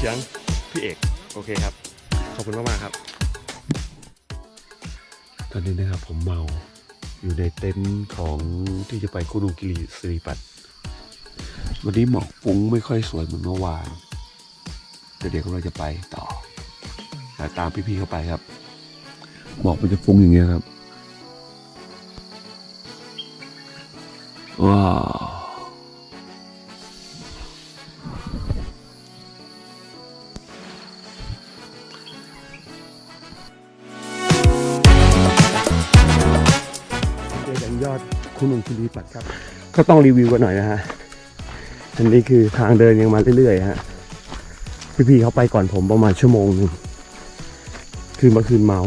เฉียง พี่เอก โอเคครับ ขอบคุณมากๆครับ ตอนนี้นะครับผมเมาอยู่ในเต็นท์ของที่จะไปคุรุกิริสิริปัตวันนี้หมอกฟุ้งไม่ค่อยสวยเหมือนเมื่อวานเดี๋ยวเดี๋ยวเราจะไปต่อแต่ตามพี่ๆเข้าไปครับหมอกมันจะฟุ้งอย่างเงี้ยครับว้าว คุณลุงคิริปัตครับ ก็ต้องรีวิวกันหน่อยนะฮะ อันนี้คือทางเดินยังมาเรื่อยๆฮะ พี่ๆเขาไปก่อนผมประมาณชั่วโมงหนึง คือเมื่อคืนเมา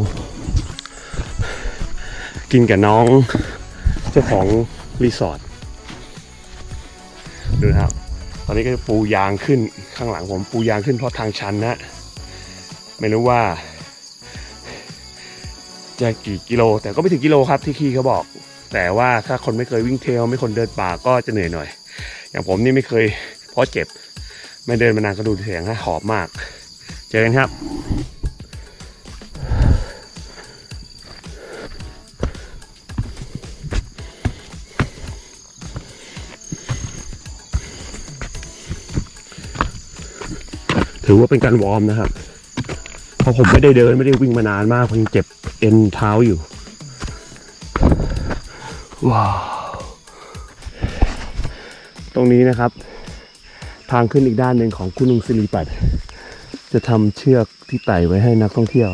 กินกับน้องเจ้าของรีสอร์ท ดูนะครับ ตอนนี้ก็ปูยางขึ้นข้างหลังผมปูยางขึ้นเพราะทางชันนะไม่รู้ว่าจะกี่กิโล แต่ก็ไม่ถึงกิโลครับที่คีเขาบอก แต่ว่าถ้าคนไม่เคยวิ่งเทลไม่คนเดินป่าก็จะเหนื่อยหน่อย อย่างผมนี่ไม่เคยเพราะเจ็บ ไม่เดินมานานก็ดูเสียงฮะหอบมาก เจอกันครับถือว่าเป็นการวอร์มนะครับ เพราะผมไม่ได้เดินไม่ได้วิ่งมานานมากผมยังเจ็บเอ็นเท้าอยู่ ว้าว ตรงนี้นะครับ ทางขึ้นอีกด้านหนึ่งของคุณลุงสิริปัตจะทำเชือกที่ไต่ไว้ให้นักท่องเที่ยว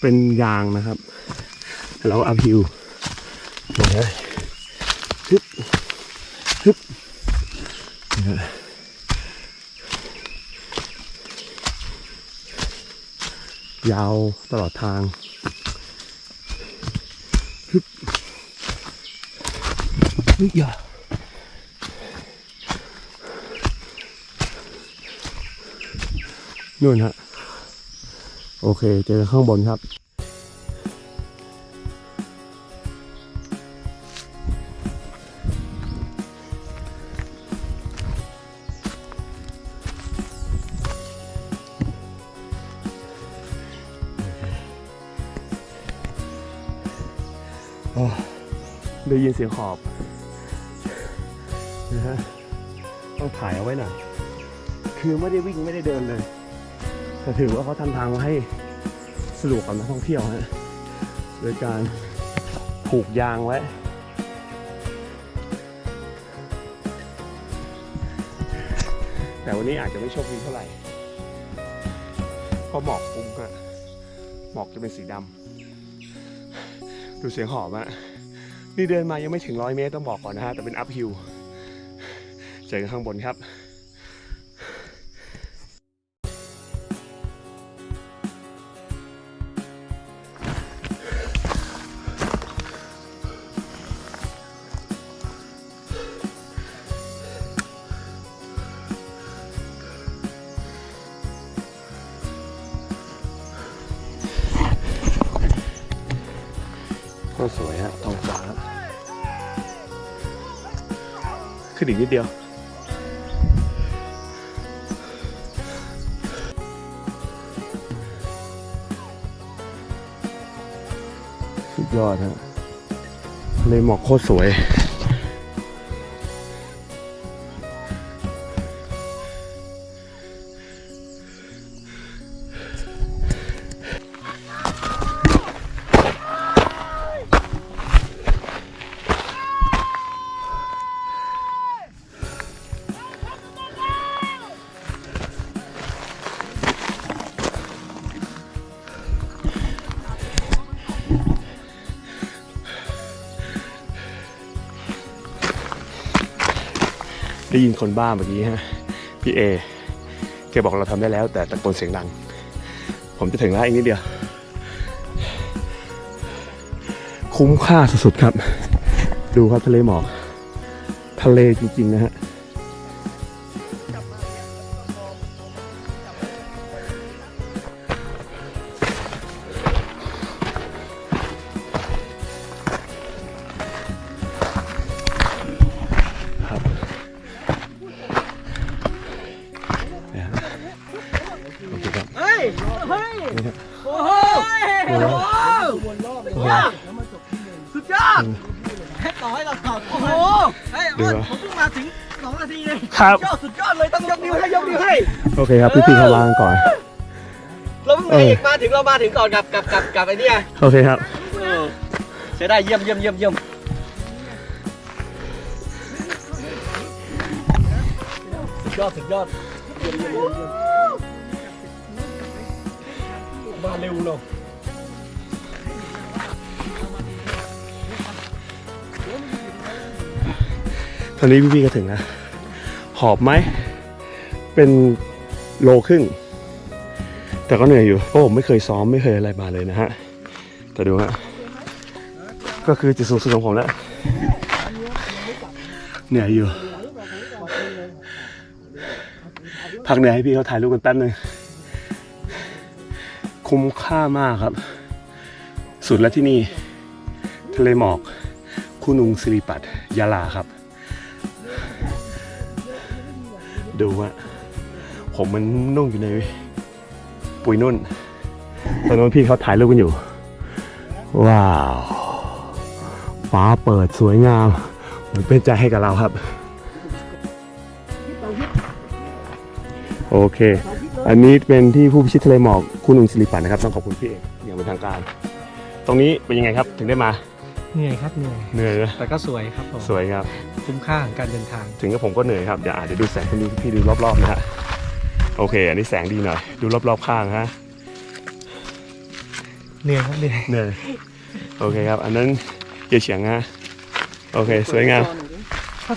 เป็นยางนะครับแล้วอัพฮิวนไหมฮึบฮึบยาวตลอดทางฮึบ เฮ้ยอย่านู่นฮะ โอเค เจอข้างบนครับโอ้ได้ยินเสียงขอบ นะฮะต้องถ่ายเอาไว้หน่อยคือไม่ได้วิ่งไม่ได้เดินเลยแต่ถือว่าเขาทำทางมาให้สะดวกกับนักท่องเที่ยวฮะโดยการผูกยางไว้ แต่วันนี้อาจจะไม่โชคดีเท่าไหร่เพราะหมอกฟุ้งอะหมอกจะเป็นสีดำดูเสียงหอบอะนี่เดินมายังไม่ถึงร้อยเมตรต้องบอกก่อนนะฮะ แต่เป็นอัพฮิล เจอกันข้างบนครับก็สวยฮะท้องฟ้าขึ้นอีกนิดเดียว ยอดฮะทะเลหมอกโคตรสวย ได้ยินคนบ้าเมื่อกี้ฮะพี่เอแกบอกเราทำได้แล้ว แต่ตะโกนเสียงดัง ผมจะถึงแล้วอีกนิดเดียว คุ้มค่าสุดๆครับ ดูครับทะเลหมอก ทะเลจริงๆนะฮะ เฮ้ยอ้นผมเพิ่งมาถึงสองนาทีเลยครับ ยอดสุดยอดเลยต้องยกนิ้วให้ยกนิ้วให้ โอเคครับพี่ๆเขาวางก่อน เราเพิ่งมาอีกมาถึงเรามาถึงก่อนกับกับกับกับไอ้เนี่ยโอเคครับ เออใช้ได้เยี่ยมเยี่ยมเยี่ยมเยี่ยมสุดยอดสุดยอดเยี่ยมเยี่ยมเยี่ยมเยี่ยมมาเร็วเนาะ ตอนนี้พี่ๆก็ถึงนะ หอบไหม เป็นโลครึ่ง แต่ก็เหนื่อยอยู่ เพราะผมไม่เคยซ้อมไม่เคยอะไรมาเลยนะฮะ แต่ดูฮะ ก็คือจุดสูงสุดของผมแล้ว เหนื่อยอยู่ พักเหนื่อยให้พี่เขาถ่ายรูปกันแป๊บนึง คุ้มค่ามากครับ สุดแล้วที่นี่ ทะเลหมอก คุนุงสิริปัตยาลาครับ ดูว่าผมมันนุ่งอยู่ในปุยนุ่น ตอนนั้นพี่เขาถ่ายรูปกันอยู่ ว้าว ฟ้าเปิดสวยงาม เหมือนเป็นใจให้กับเราครับ โอเค อันนี้เป็นที่ผู้พิชิตทะเลหมอกคุณอุงศิริปันนะครับ ต้องขอบคุณพี่เอกอย่างเป็นทางการ ตรงนี้เป็นยังไงครับถึงได้มา เหนื่อยครับเหนื่อย เหนื่อยนะแต่ก็สวยครับผมสวยครับ คุ้มค่าของการเดินทาง ถึงกับผมก็เหนื่อยครับ เดี๋ยวอาจจะเดี๋ยวดูแสงให้ดูพี่ดูรอบๆนะฮะ โอเค อันนี้แสงดีหน่อย ดูรอบๆข้างฮะ เหนื่อยครับเหนื่อยเหนื่อย โอเคครับ อันนั้นเกียร์เฉียงฮะ โอเค สวยงาม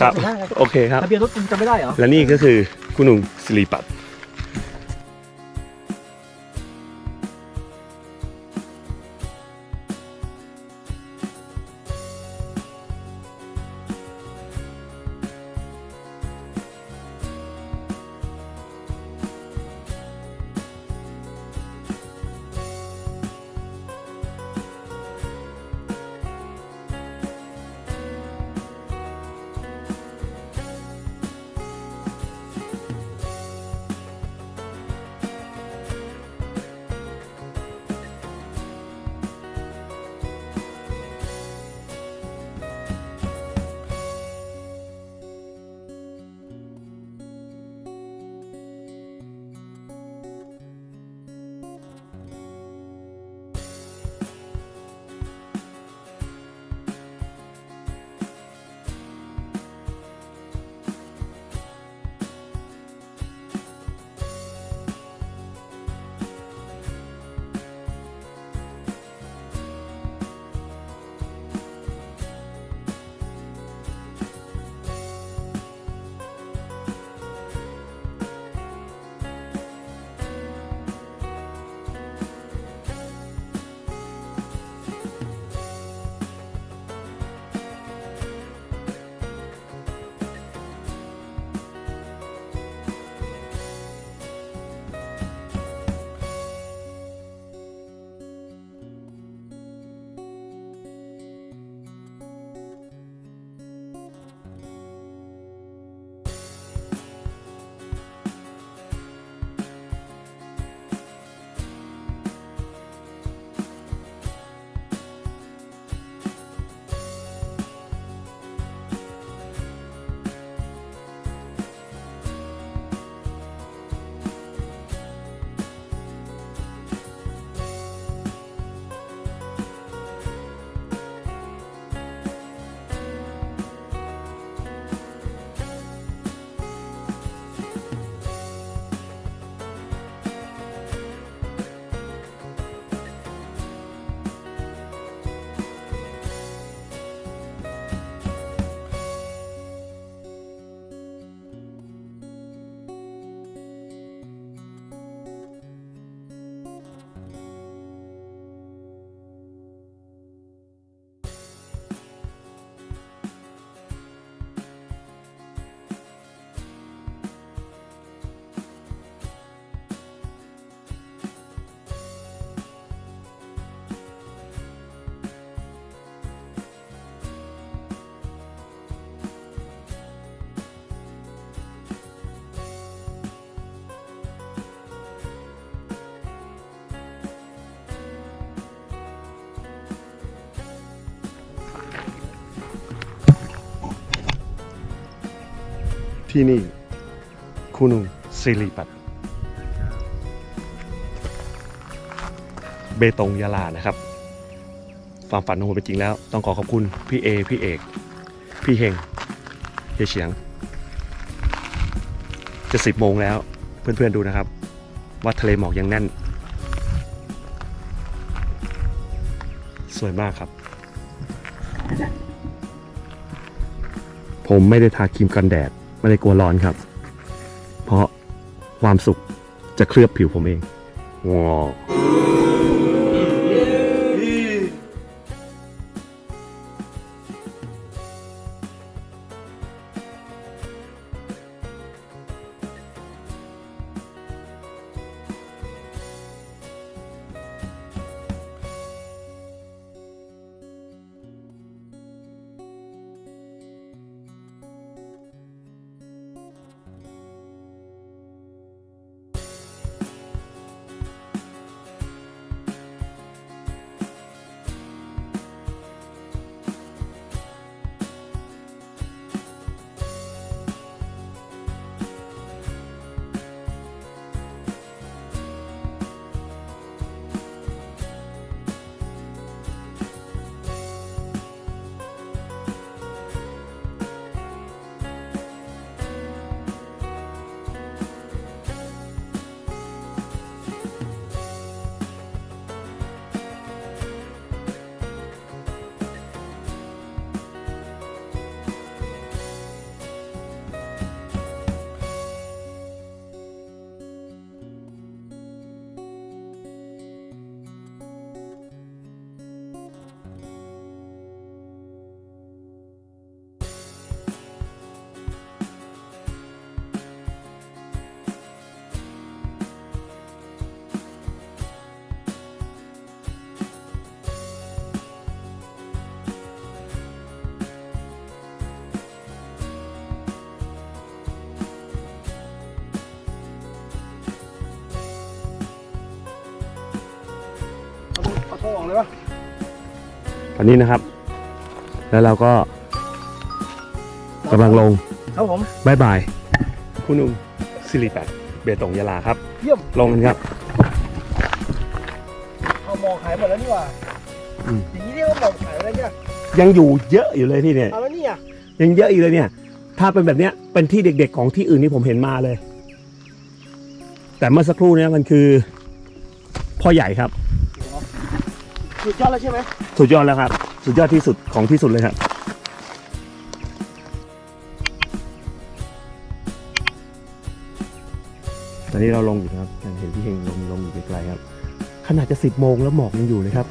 ครับ โอเคครับ ทะเบียนรถคุณจำไม่ได้เหรอ และนี่ก็คือคุณหนุ่มสิริปัตย์ ที่นี่คุนุงสิริปัตเบตงยาลานะครับ ความฝันของผมเป็นจริงแล้ว ต้องขอขอบคุณพี่เอ พี่เอก พี่เฮงเฮียเฉียง จะสิบโมงแล้วเพื่อนๆดูนะครับ ว่าทะเลหมอกยังแน่น สวยมากครับ ผมไม่ได้ทาครีมกันแดด ไม่ได้กลัวร้อนครับ เพราะความสุขจะเคลือบผิวผมเองงอต อนนี้นะครับ แล้วเราก็กำลังลงครับผมบายบาย คุณนุ่มสิริปัตเบตงยาลาครับ เยี่ยม ลงกันครับเอาหมอกหายหมดแล้วนี่หว่าอืม อย่างนี้เรียกว่าหมอกหายแล้วเนี่ยยังอยู่เยอะอยู่เลยที่เนี่ย เอาแล้วเนี่ยยังเยอะอยู่เลยเนี่ย ถ้าเป็นแบบเนี้ย เป็นที่เด็กๆของที่อื่นที่ผมเห็นมาเลย แต่เมื่อสักครู่เนี้มันคือ พ่อใหญ่ครับ สุดยอดแล้วใช่ไหมสุดยอดแล้วครับ สุดยอดที่สุดของที่สุดเลยครับตอนนี้เราลงอยู่นะครับยังเห็นพี่เฮงลงลงอยู่ไกลๆครับ ขนาดจะสิบโมงแล้วหมอกยังอยู่เลยครับ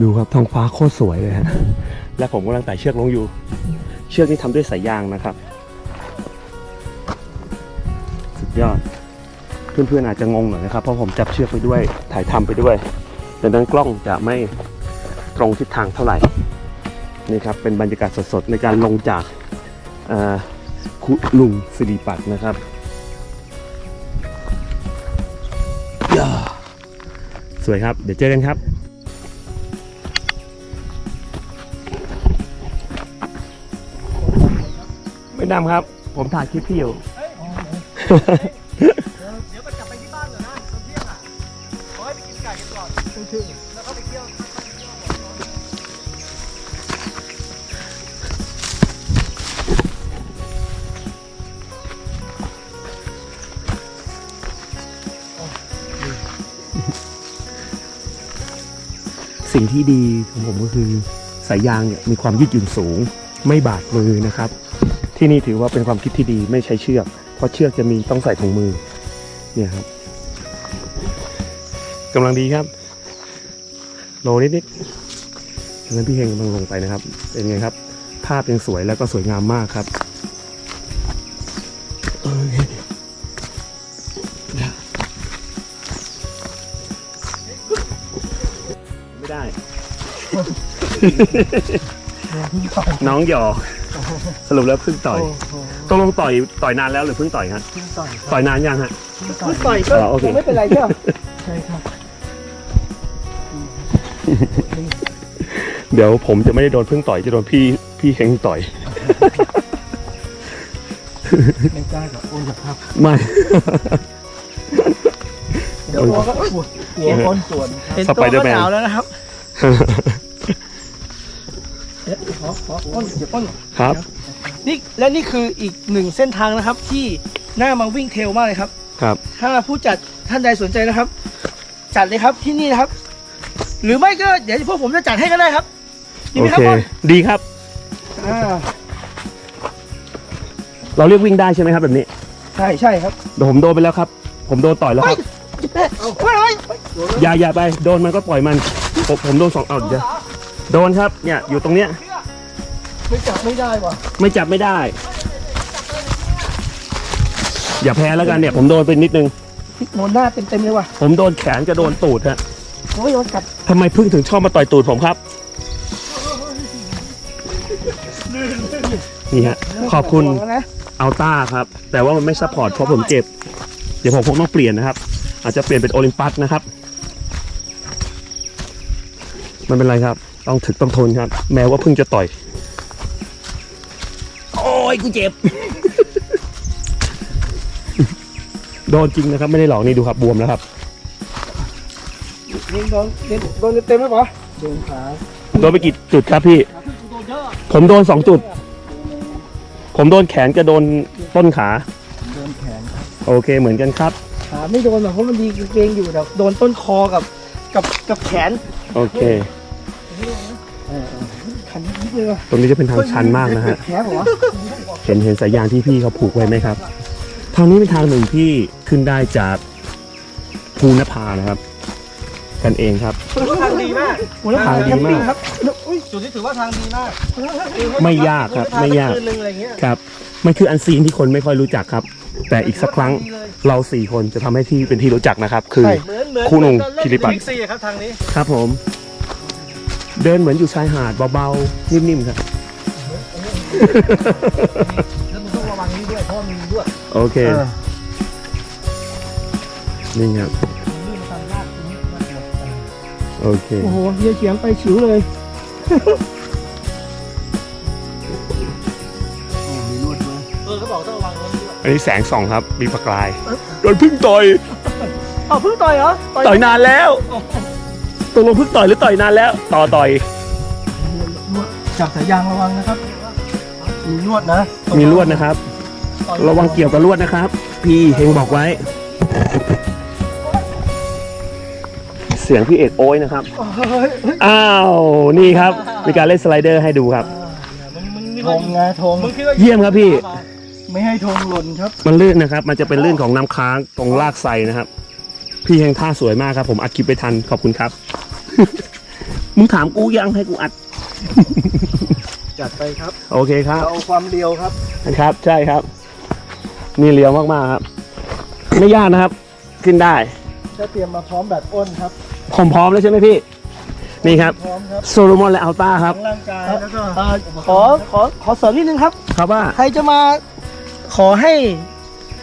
ดูครับท้องฟ้าโคตรสวยเลยฮะ และผมกำลังไต่เชือกลงอยู่ เชือกนี้ทำด้วยสายยางนะครับ สุดยอด เพื่อนๆอาจจะงงหน่อยนะครับ เพราะผมจับเชือกไปด้วย ถ่ายทำไปด้วย ดังนั้นกล้องจะไม่ตรงทิศทางเท่าไหร่นี่ครับเป็นบรรยากาศสดๆในการลงจากเอ่อคุลุงสิริปัตนะครับย่าสวยครับ เดี๋ยวเจอกันครับไม่ดำครับ ผมถ่ายคลิปพี่อยู่ อนแล้วก็ไปเที่ยวสิ่งที่ดีของผมก็คือสายยางเนี่ยมีความยืดหยุ่นสูง ไม่บาดมือนะครับ ที่นี่ถือว่าเป็นความคิดที่ดีไม่ใช้เชือก เพราะเชือกจะมีต้องใส่ถุงมือเนี่ยครับกำลังดีครับ โลนิดๆดังนั้นพี่เฮงกำลังลงไปนะครับ เป็นไงครับ ภาพยังสวยแล้วก็สวยงามมากครับเอ้ยไม่ได้ น้องหยอกสรุปแล้วเพิ่งต่อยตกลงต่อยต่อยนานแล้วหรือเพิ่งต่อยครับต่อยต่อยนานยังฮะต่อยก็อ๋อโอเคคงไม่เป็นไรใช่ไหมใช่ครับ เดี๋ยวผมจะไม่ได้โดนเพิ่งต่อยจะโดนพี่พี่เฮงต่อย ไม่กล้ากับอ้นกับครับไม่ เดี๋ยวหัวก็หัวหัวอ้นส่วนครับเห็นตัวก็หนาวแล้วนะครับเดี๋ยวขอขออ้นเดี๋ยวอ้นครับ นี่และนี่คืออีกหนึ่งเส้นทางนะครับ ที่น่ามาวิ่งเทรลมากเลยครับ ครับ ถ้าผู้จัดท่านใดสนใจนะครับ จัดเลยครับที่นี่นะครับ หรือไม่ก็เดี๋ยวพวกผมจะจัดให้ก็ได้ครับดีโอไหมครัเคบอ้นดีครับ อ่าเราเรียกวิ่งได้ใช่ไหมครับแบบนี้ใช่ใช่ครับเดี๋ยวผมโดนไปแล้วครับ ผมโดนต่อยแล้วครับ ไม่ไม่อย่าอย่าไปโดนมันก็ปล่อยมันผมผมโดนสองเอาเดี๋ยวโดนครับเนี่ยอยู่ตรงเนี้ยไม่จับไม่ได้ว่ะไม่จับไม่ได้ อย่าแพ้แล้วกันเนี่ย ผมโดนไปนิดนึงโดนหน้าเต็มเต็มๆเลยว่ะผมโดนแขนจะโดนตูดฮะ โอ้ยโดนกัดทำไมพึ่งถึงชอบมาต่อยตูดผมครับนี่ฮะขอบคุณระวังนะอัลต้าครับ แต่ว่ามันไม่ซัพพอร์ตเพราะผมเจ็บ เดี๋ยวผมคงต้องเปลี่ยนนะครับ อาจจะเปลี่ยนเป็นโอลิมปัสนะครับ มันเป็นไรครับ ต้องถึกต้องทนครับ แม้ว่าเพิ่งจะต่อย โอ้ยกูเจ็บ โดนจริงนะครับ ไม่ได้หลอกนี่ดูครับบวมแล้วครับ ยิงโดนเต็มโดนเต็มไหมปะโดนขาโดนไปกี่จุดครับพี่โดนเยอะผมโดนสองจุด ผมโดนแขนกับโดนต้นขา โดนแขนโอเคเหมือนกันครับ ขาไม่โดนหรอกเพราะมันดีกางเกงอยู่แต่โดนต้นคอกับกับกับแขนโอเค เออขันนิดเลยว่ะตรงนี้จะเป็นทางชันมากนะฮะแขนเหรอเห็นเห็นสายยางที่พี่เขาผูกไว้ไหมครับ ทางนี้เป็นทางหนึ่งที่ขึ้นได้จากภูนภานะครับ กันเองครับทางดีมากทางดีมากครับอุ้ยจุดนี้ถือว่าทางดีมากไม่ยากครับไม่ยากคืนนึงอะไรเงี้ยครับ มันคืออันซีนที่คนไม่ค่อยรู้จักครับ แต่อีกสักครั้งเราสี่คนจะทำให้ที่เป็นที่รู้จักนะครับ คือใช่เหมือนเหมือนคู่หนุ่มเหมือคิริปัตรบิ๊กซีอะครับทางนี้ครับผม เดินเหมือนอยู่ชายหาดเบาๆนิ่มๆครับแล้วมึงต้องระวังนี้ด้วยเพราะมันมีด้วยโอเคนี่ครับ โอเค โอ้โหเฮียเฉียงไปฉิวเลยมีลวดด้วยเออเขาบอกต้องระวังลวดด้วยอันนี้แสงส่องครับ มีประกาย โดนพึ่งต่อยอ้าวเพิ่งต่อยเหรอต่อยนานแล้วตกลงพึ่งต่อยหรือต่อยนานแล้ว ต่อต่อยลวดจับสายยางระวังนะครับ มีลวดนะมีลวดนะครับ ระวังเกี่ยวกับลวดนะครับ พี่เฮงบอกไว้ เสียงพี่เอกโอ้ยนะครับเฮ้ยเฮ้ยอ้าว นี่ครับ มีการเล่นสไลเดอร์ให้ดูครับ ธงไงธงเยี่ยมครับพี่ ไม่ให้ธงหล่นครับ มันลื่นนะครับ มันจะเป็นลื่นของน้ำค้างตรงลากไซนะครับ พี่เฮงท่าสวยมากครับ ผมอัดคลิปไปทัน ขอบคุณครับ มึงถามกูยังให้กูอัด จัดไปครับ โอเคครับเราเอาความเรียวครับ นะครับ ใช่ครับ นี่เลี้ยวมากๆครับ ไม่ยากนะครับ ขึ้นได้ ถ้าเตรียมมาพร้อมแบบอ้นครับ ผมพร้อมแล้วใช่ไหมพี่ นี่ครับพร้อมครับโซโลมอนและอัลต้าครับร่างกายแล้วก็ขอขอขอเสริมนิดนึงครับ ครับว่าใครจะมาขอให้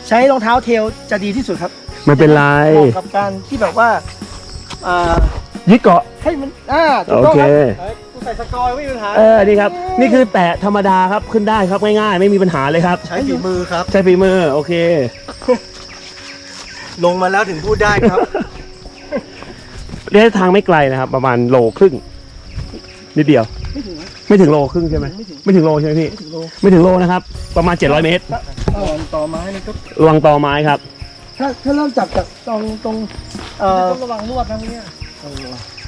ใช้รองเท้าเทลจะดีที่สุดครับไม่เป็นไรเหมาะกับการที่แบบว่าอ่ายึดเกาะ ให้มันอ่าถูกโอต้องเคครับกูใส่สกอยไม่มีปัญหาเออนี่ครับ นี่คือแตะธรรมดาครับขึ้นได้ครับง่ายๆ ไม่มีปัญหาเลยครับ ใช้ฝีมือครับ ใช้ฝีมือโอเค ลงมาแล้วถึงพูดได้ครับ ระยะทางไม่ไกลนะครับ ประมาณโลครึ่งนิดเดียว ไม่ถึงไม่ถึงโลครึ่งใช่ไหมไม่ถึง ไม่ถึงโลใช่ไหมพี่ ไม่ถึงโลไม่ถึงโลนะครับ ประมาณ 700 เมตรเอ่อต่อไม้นี่ก็ระวังตอไม้ครับ ถ้าถ้าเริ่มจับจากตรงตรงเอ่อต้องระวังลวดนะเนี่ย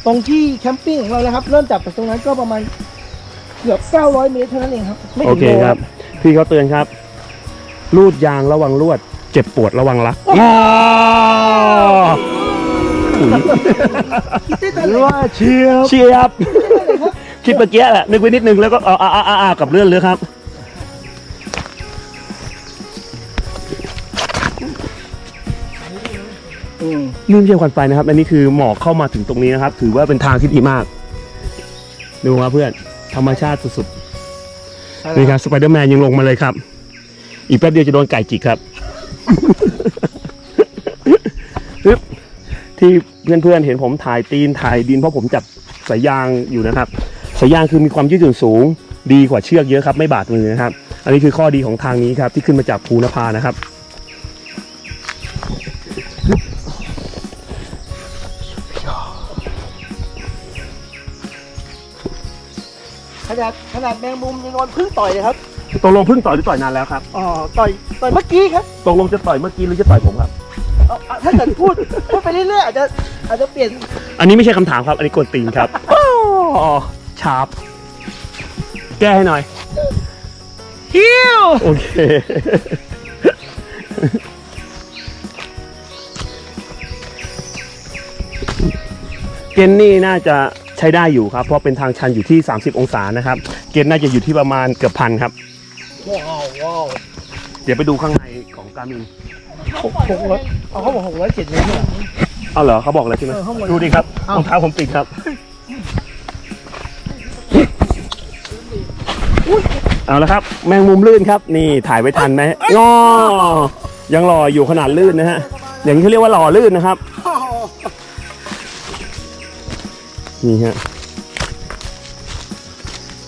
ตรงที่แคมปิ้งของเรานะครับ เริ่มจับจากตรงนั้นก็ประมาณเกือบ 900 เมตรเท่านั้นเองครับ ไม่โอถึงเคโลครับ พี่เขาเตือนครับลูดยางระวังลวด เจ็บปวดระวังรักอ้าวอุ๊ย หรือว่าเชียร์เชียบคิดเมื่อกี้แหละนึกไว้นิดนึงแล้วก็อ่าอ่าอ่าอ่ากับเลื่อนเลยครับอืมลื่นเยี่ยมควันไฟนะครับ อันนี้คือหมอกเข้ามาถึงตรงนี้นะครับ ถือว่าเป็นทางที่ดีมาก ดูครับเพื่อนธรรมชาติสุดๆนี่ครับสไปเดอร์แมนยังลงมาเลยครับ อีกแป๊บเดียวจะโดนไก่จิกครับปึ๊บ ที่เพื่อนๆเห็นผมถ่ายตีนถ่ายดินเพราะผมจับสายยางอยู่นะครับสายยางคือมีความยืดหยุ่นสูง ดีกว่าเชือกเยอะครับ ไม่บาดมือนะครับ อันนี้คือข้อดีของทางนี้ครับ ที่ขึ้นมาจากภูนภานะครับขนาดขนาดแมงมุมยังนอนพึ่งต่อยเลยครับตกลงเพิ่งต่อยหรือต่อยนานแล้วครับอ๋อต่อยต่อยเมื่อกี้ครับตกลงจะต่อยเมื่อกี้หรือจะต่อยผมครับ เอาเอาถ้าเกิดพูดพูดไปเรื่อยๆอาจจะอาจจะเปลี่ยนอันนี้ไม่ใช่คำถามครับ อันนี้กวนตีนครับอ๋อชาร์ปแก้ให้หน่อยฮิวโอเค เกณฑ์นี่น่าจะใช้ได้อยู่ครับ เพราะเป็นทางชันอยู่ที่ 30 องศานะครับ เกณฑ์น่าจะอยู่ที่ประมาณเกือบพันครับ ว้าวว้าวเดี๋ยวไปดูข้างในของการมิน หกหกร้อยเอาเขาบอกหกร้อยเจ็ดเมตรเนี่ย เอาเหรอเขาบอกเลยใช่ไหมเออข้างบนดูดิครับอ้าวรองเท้าผมติดครับเอาละครับ แมงมุมลื่นครับ นี่ถ่ายไว้ทันไหมงอยังหล่ออยู่ขนาดลื่นนะฮะ อย่างนี้เขาเรียกว่าหล่อลื่นนะครับ นี่ฮะ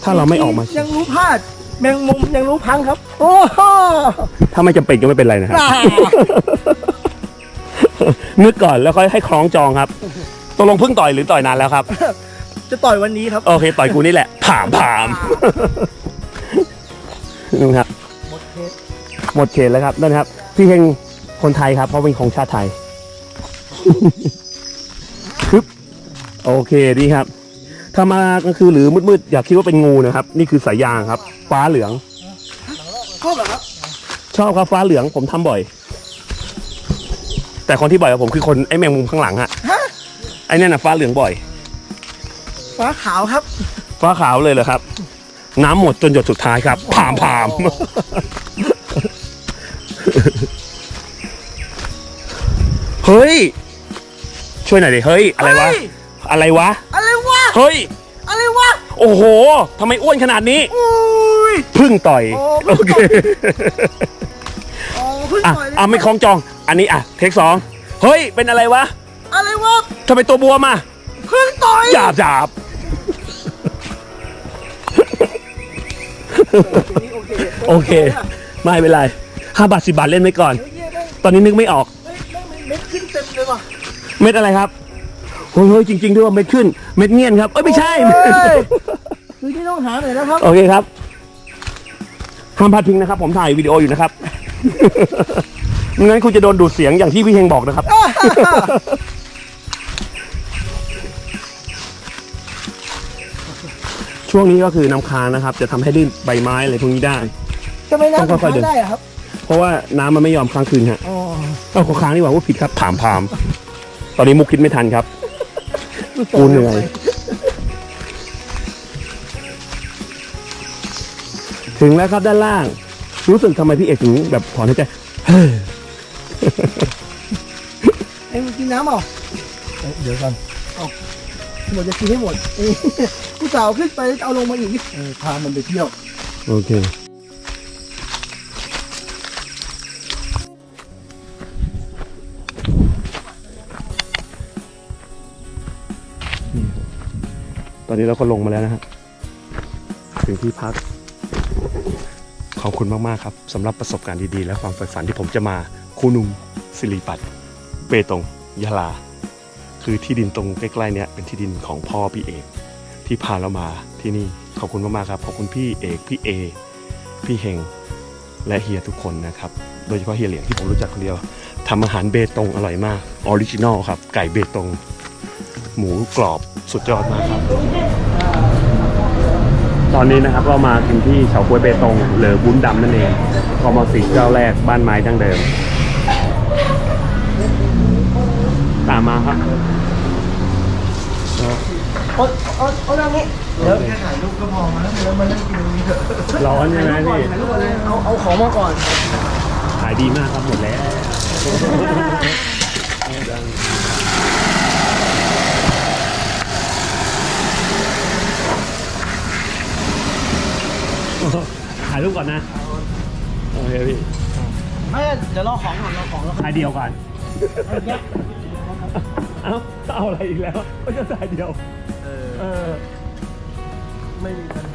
ถ้าเราไม่ออกมายังรู้พลาด แมงมุมยังรู้พังครับ โอ้โหถ้าไม่จำเป็นก็ไม่เป็นไรนะครับอ่านึกก่อนแล้วค่อยให้คล้องจองครับตกลงเพิ่งต่อยหรือต่อยนานแล้วครับ จะต่อยวันนี้ครับ โอเค ต่อยกูนี่แหละผ่ามผ่ามนู่นครับ หมดเคสหมดเขตแล้วครับนั่นครับ พี่เฮงคนไทยครับ เพราะเป็นของชาติไทยปึ๊บโอเคดีครับ ถ้ามากลางคืนหรือมืดๆอย่าคิดว่าเป็นงูนะครับ นี่คือสายยางครับ ฟ้าเหลือง ชอบเหรอครับ ชอบครับฟ้าเหลืองผมทำบ่อย แต่คนที่บ่อยกับผมคือคนไอ้แมงมุมข้างหลังฮะไอ้เนี่ยนะฟ้าเหลืองบ่อย ฟ้าขาวครับ ฟ้าขาวเลยเหรอครับ น้ำหมดจนหยดสุดท้ายครับผามผาม เฮ้ย ช่วยหน่อยดิเฮ้ย อะไรวะ เฮ้ย อะไรวะ อะไรวะ เฮ้ย อะไรวะ โอ้โหทำไมอ้วนขนาดนี้อุ้ย พึ่งต่อยโอ้โอพึ่งเคต่อยอ๋อเพิ่งอะต่อยเลยอะไม่คล้องจอง อันนี้อะเทคสองเฮ้ย เป็นอะไรวะอะไรวะทำไมตัวบวมอะเพิ่งต่อยหยาบหยาบโอเคโอเค ไม่เป็นไรห้าบาทสิบาทเล่นไว้ก่อน เฮ้ยแม่งตอนนี้นึกไม่ออก เฮ้ยแม่งเม็ดขึ้นเต็มเลยว่ะเม็ดอะไรครับ เฮ้ยเฮ้ยจริง ๆ ด้วยว่าเม็ดขึ้น เม็ดเงียนครับ เอ้ยไม่ใช่ เฮ้ยคือที่ต้องหาหน่อยนะครับ โอเคครับห้ามพลาดพิงนะครับ ผมถ่ายวิดีโออยู่นะครับไม่งั้นคุณจะโดนดูดเสียงอย่างที่พี่เฮงบอกนะครับ ช่วงนี้ก็คือน้ำค้างนะครับ จะทำให้ลื่นใบไม้อะไรพวกนี้ได้ ทำไมน้ำต้องค่อยๆถึเดินได้อะครับ เพราะว่าน้ำมันไม่ยอมค้างคืนฮะอ๋อ เอาเขาค้างดีกว่าว่าผิดครับถามพาม ตอนนี้มุกคิดไม่ทันครับ กูเหนื่อย ถึงแล้วครับด้านล่าง รู้สึกทำไมพี่เอกถึงแบบถอนหายใจเฮ้ยเอ็งกินน้ำเปล่าเอ้ยเดี๋ยวก่อนเอาหมดจะกินให้หมดเอ้ยกูสาวขึ้นไปเอาลงมาอีกเออพามันไปเที่ยว โอเค อนนี้เราก็ลงมาแล้วนะฮะถึงที่พัก ขอบคุณมาก ๆ ครับสำหรับประสบการณ์ดี ๆ และความใฝ่ฝันที่ผมจะมาคูนุงสิริปัตเปตงยะลา คือที่ดินตรงใกล้ๆเนี้ยเป็นที่ดินของพ่อพี่เอกที่พาเรามาที่นี่ขอบคุณมากๆครับ ขอบคุณพี่เอกพี่เอ พี่เฮงและเฮียทุกคนนะครับ โดยเฉพาะเฮียเหลียงที่ผมรู้จักคนเดียวทำอาหารเบตงอร่อยมากออริจินอลครับ ไก่เบตง หมูกรอบสุดยอดมากครับ ตอนนี้นะครับเรามาถึงที่เฉาก๊วยเบตงหรือบุ้นดำนั่นเองกมสีเจ้าแรกบ้านไม้ดั้งเดิม ตามมาครับเอาเอาเอาเรื่องนี้เดี๋ยวแค่ถ่ายรูปก็พอมาแล้วเดี๋ยวมานั่งกินตรงนี้เถอะร้อนใช่ไหมพี่ถ่ายรูปอะไรเอาเอาของมาก่อน ขายดีมากครับหมดแล้ว ถ่ายรูปก่อนนะ โอเคพี่ไม่เดี๋ยวรอของก่อนรอของแล้วถ่ายเดียวก่อน เอ้าเอาอะไรอีกแล้วก็จะถ่ายเดียว เออ ไม่มีปัญหา